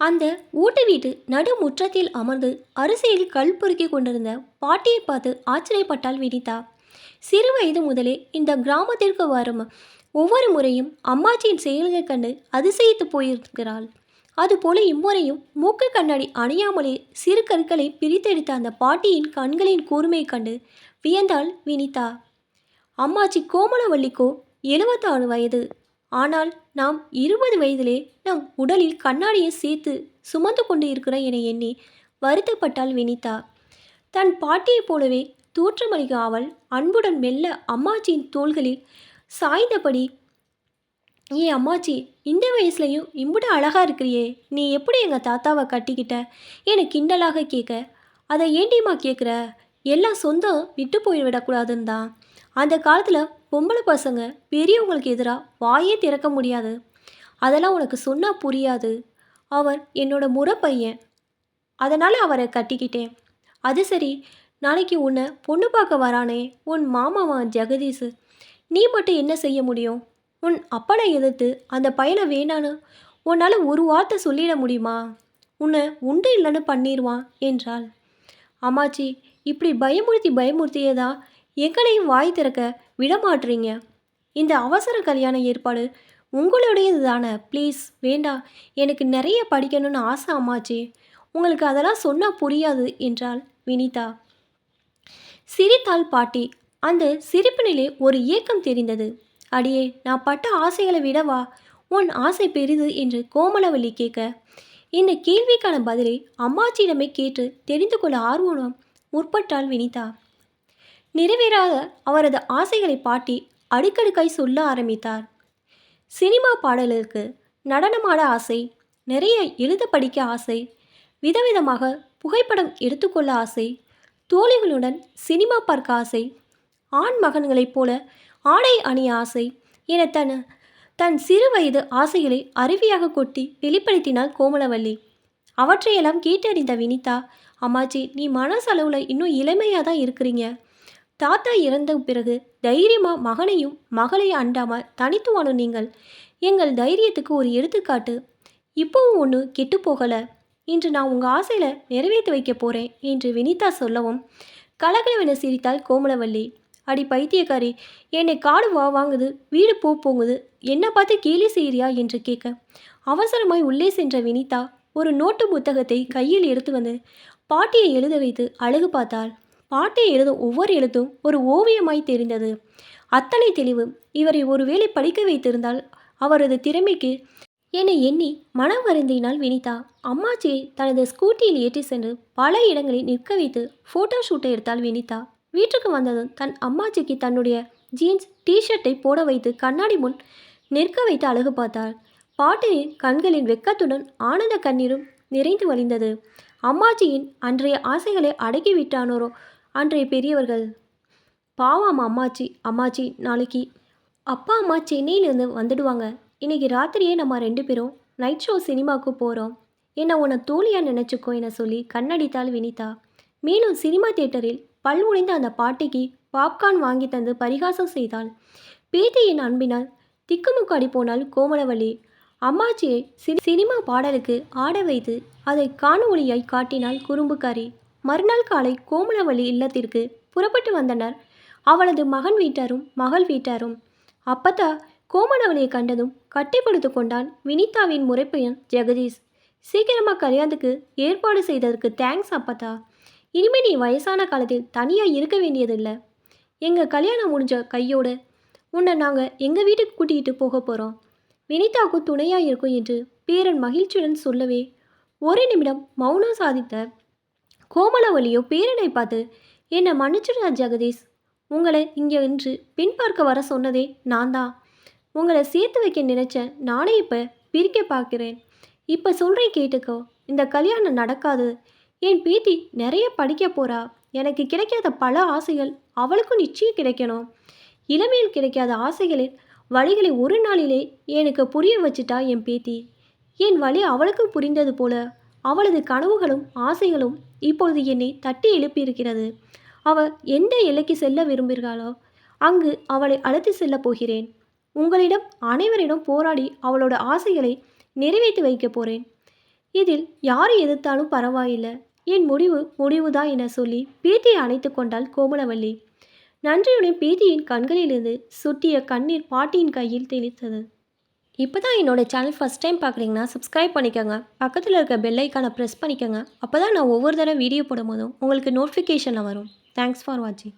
அந்த ஊட்டு வீட்டு நடு முற்றத்தில் அமர்ந்து அரிசியில் கல் பொறுக்கி கொண்டிருந்த பாட்டியை பார்த்து ஆச்சரியப்பட்டால் வினிதா. சிறு வயது முதலே இந்த கிராமத்திற்கு வரும் ஒவ்வொரு முறையும் அம்மாச்சியின் செயல்கள் கண்டு அதிசயித்து போயிருக்கிறாள். அதுபோல இம்முறையும் மூக்கு கண்ணாடி அணியாமலே சிறு கற்களை பிரித்தெடுத்த அந்த பாட்டியின் கண்களின் கூர்மையை கண்டு வியந்தாள் வினிதா. அம்மாச்சி கோமலவள்ளிக்கோ எழுபத்தாறு வயது. ஆனால் நாம் இருபது வயதிலே நம் உடலில் கண்ணாடியை சேர்த்து சுமந்து கொண்டு இருக்கிறோம் என எண்ணி வருத்தப்பட்டாள் வினிதா. தன் பாட்டியைப் போலவே தூற்றமளிக்க அவள் அன்புடன் மெல்ல அம்மாச்சியின் தோள்களில் சாய்ந்தபடி ஏ அம்மாச்சி இந்த வயசுலையும் இம்புட அழகாக இருக்கிறியே. நீ எப்படி எங்கள் தாத்தாவை கட்டிக்கிட்ட? என கிண்டலாக கேட்க அதை ஏண்டிம்மா கேட்குற எல்லாம் சொந்தம் விட்டு போய்விடக்கூடாதுன்னு தான் அந்த காலத்தில் பொம்பளை பசங்க பெரியவங்களுக்கு எதிராக வாயே திறக்க முடியாது. அதெல்லாம் உனக்கு சொன்னால் புரியாது. அவர் என்னோட முறை பையன் அதனால் அவரை கட்டிக்கிட்டேன். அது சரி நாளைக்கு உன்னை பொண்ணு பார்க்க வரானே உன் மாமாவான் ஜெகதீஷ் நீ மட்டும் என்ன செய்ய முடியும்? உன் அப்பனை எதிர்த்து அந்த பையனை வேணான்னு உன்னால் ஒரு வார்த்தை சொல்லிட முடியுமா? உன்னை உண்டு இல்லைன்னு பண்ணிடுவான் என்றாள். அம்மாச்சி இப்படி பயமுறுத்தி பயமுறுத்தியே தான் எங்களையும் வாய் திறக்க விடமாட்றீங்க? இந்த அவசர கல்யாண ஏற்பாடு உங்களுடையது தானே ப்ளீஸ் வேண்டாம் எனக்கு நிறைய படிக்கணும்னு ஆசை அம்மாச்சி. உங்களுக்கு அதெல்லாம் சொன்னால் புரியாது என்றாள் வினிதா. சிரித்தாள் பாட்டி. அந்த சிரிப்பினிலே ஒரு ஏக்கம் தெரிந்தது. அடியே நான் பட்ட ஆசைகளை விடவா? உன் ஆசை பெரிது என்று கோமலவல்லி கேட்க. இந்த கேள்விக்கான பதிலை அம்மாச்சியிடமே கேட்டு தெரிந்து கொள்ள ஆர்வம் முற்பட்டாள் வினிதா. நிறைவேறாத அவரது ஆசைகளை பாட்டி அடுக்கடுக்காய் சொல்ல ஆரம்பித்தார். சினிமா பாடலுக்கு நடனமாட ஆசை நிறைய எழுத படிக்க ஆசை விதவிதமாக புகைப்படம் எடுத்துக்கொள்ள ஆசை தோழிகளுடன் சினிமா பார்க்க ஆசை ஆண் மகன்களைப் போல ஆடை அணிய ஆசை என தன் தன் சிறு வயது ஆசைகளை அருவியாக கொட்டி வெளிப்படுத்தினாள் கோமலவல்லி. அவற்றையெல்லாம் கேட்டறிந்த வினிதா அம்மாச்சி நீ மனசளவில் இன்னும் இளமையாக தான் இருக்கிறீங்க. தாத்தா இறந்த பிறகு தைரியமா மகனையும் மகளையும் அண்டாமல் தனித்து நீங்கள்? எங்கள் தைரியத்துக்கு ஒரு எடுத்துக்காட்டு. இப்போவும் ஒன்று கெட்டு போகலை. இன்று நான் உங்கள் ஆசையில் நிறைவேற்றி வைக்க போகிறேன் என்று வினிதா சொல்லவும் கலகலவென சிரித்தாள் கோமலவல்லி. அடி பைத்தியக்காரி என்னை காடு வா வாங்குது வீடு போ போங்குது என்னை பார்த்து கேலி செய்கிறியா என்று கேட்க. அவசரமாய் உள்ளே சென்ற வினிதா ஒரு நோட்டு புத்தகத்தை கையில் எடுத்து வந்து பாட்டியை எழுத வைத்து அழகு பார்த்தாள். பாட்டை எழுதும் ஒவ்வொரு எழுத்தும் ஒரு ஓவியமாய் தெரிந்தது. அத்தனை தெளிவு இவரை ஒருவேளை படிக்க வைத்திருந்தால் அவரது திறமைக்கு என்னை எண்ணி மனம் வருந்தினாள் வினிதா. அம்மாச்சியை தனது ஸ்கூட்டியில் ஏற்றி சென்று பல இடங்களில் நிற்க வைத்து ஃபோட்டோ ஷூட்டை எடுத்தாள் வினிதா. வீட்டுக்கு வந்ததும் தன் அம்மாச்சிக்கு தன்னுடைய ஜீன்ஸ் டிஷர்ட்டை போட வைத்து கண்ணாடி முன் நிற்க வைத்து அழகு பார்த்தாள். பாட்டியின் கண்களின் வெக்கத்துடன் ஆனந்த கண்ணீரும் நிறைந்து வழிந்தது. அம்மாச்சியின் அன்றைய ஆசைகளை அடக்கிவிட்டானோரோ அன்றைய பெரியவர்கள். பாவம் அம்மாச்சி அம்மாச்சி நாளைக்கு அப்பா அம்மா சென்னையிலேருந்து வந்துடுவாங்க. இன்னைக்கு ராத்திரியே நம்ம ரெண்டு பேரும் நைட் ஷோ சினிமாவுக்கு போகிறோம் என்னை உன்னை தோழியாக நினச்சிக்கோ என சொல்லி கண்ணடித்தாள் வினிதா. மேலும் சினிமா தியேட்டரில் பல் உடைந்த அந்த பாட்டிக்கு பாப்கார்ன் வாங்கி தந்து பரிகாசம் செய்தாள். பேத்தியின் அன்பினால் திக்குமுக்காடி போனால் கோமலவள்ளி. அம்மாச்சியை சி- சினிமா பாடலுக்கு ஆட வைத்து அதை காணொளியாய் காட்டினாள் குறும்புக்காரி. மறுநாள் காலை கோமலவள்ளி இல்லத்திற்கு புறப்பட்டு வந்தனர். அவளது மகன் வீட்டாரும் மகள் வீட்டாரும். அப்பத்தா கோமலவளியை கண்டதும் கட்டிப்பிடித்து கொண்டான் வினிதாவின் முறைப்பையன் ஜெகதீஷ். சீக்கிரமாக கல்யாணத்துக்கு ஏற்பாடு செய்ததற்கு தேங்க்ஸ் அப்பத்தா. இனிமே நீ வயசான காலத்தில் தனியாக இருக்க வேண்டியதில்லை. எங்கள் கல்யாணம் முடிஞ்ச கையோடு உன்னை நாங்கள் எங்கள் வீட்டுக்கு கூட்டிகிட்டு போக போகிறோம் வினிதாவுக்கு துணையாக இருக்கும் என்று பேரன் மகிழ்ச்சியுடன் சொல்லவே ஒரு நிமிடம் மௌனம் சாதித்த கோமலவழியோ பேரனை பார்த்து என்னை மன்னிச்சிடுறா ஜெகதீஷ் உங்களை இங்கே இன்று பின் பார்க்க வர சொன்னதே நான் தான் உங்களை சேர்த்து வைக்க நினைச்சேன் நானே இப்போ பிரிக்க பார்க்கிறேன். இப்போ சொல்கிறேன் கேட்டுக்கோ இந்த கல்யாணம் நடக்காது. என் பேத்தி நிறைய படிக்க போறா. எனக்கு கிடைக்காத பல ஆசைகள் அவளுக்கும் நிச்சயம் கிடைக்கணும். இளமையில் கிடைக்காத ஆசைகளின் வழிகளை ஒரு நாளிலே எனக்கு புரிய வச்சுட்டா என் பேத்தி. என் வழி அவளுக்கும் புரிந்தது போல. அவளது கனவுகளும் ஆசைகளும் இப்பொழுது என்னை தட்டி எழுப்பியிருக்கிறது. அவள் எந்த எல்லைக்கு செல்ல விரும்புகிறாளோ அங்கு அவளை அழைத்து செல்லப் போகிறேன். உங்களிடம் அனைவரிடம் போராடி அவளோட ஆசைகளை நிறைவேற்றி வைக்கப் போகிறேன் இதில் யாரை எதிர்த்தாலும் பரவாயில்லை. என் முடிவு முடிவுதான் என சொல்லி பேத்தியை அணைத்து கொண்டாள் கோமலவல்லி. நன்றியுடன் பேத்தியின் கண்களிலிருந்து சுட்டிய கண்ணீர் பாட்டியின் கையில் தெளித்தது. இப்போ தான் என்னோட சேனல் ஃபஸ்ட் டைம் பார்க்குறீங்கன்னா சப்ஸ்கிரைப் பண்ணிக்கோங்க. பக்கத்தில் இருக்க பெல்லைக்கான ப்ரெஸ் பண்ணிக்கோங்க. அப்போ தான் நான் ஒவ்வொரு தடவை வீடியோ போடும்போதும் உங்களுக்கு நோட்டிஃபிகேஷனில் வரும். தேங்க்ஸ் ஃபார் வாட்சிங்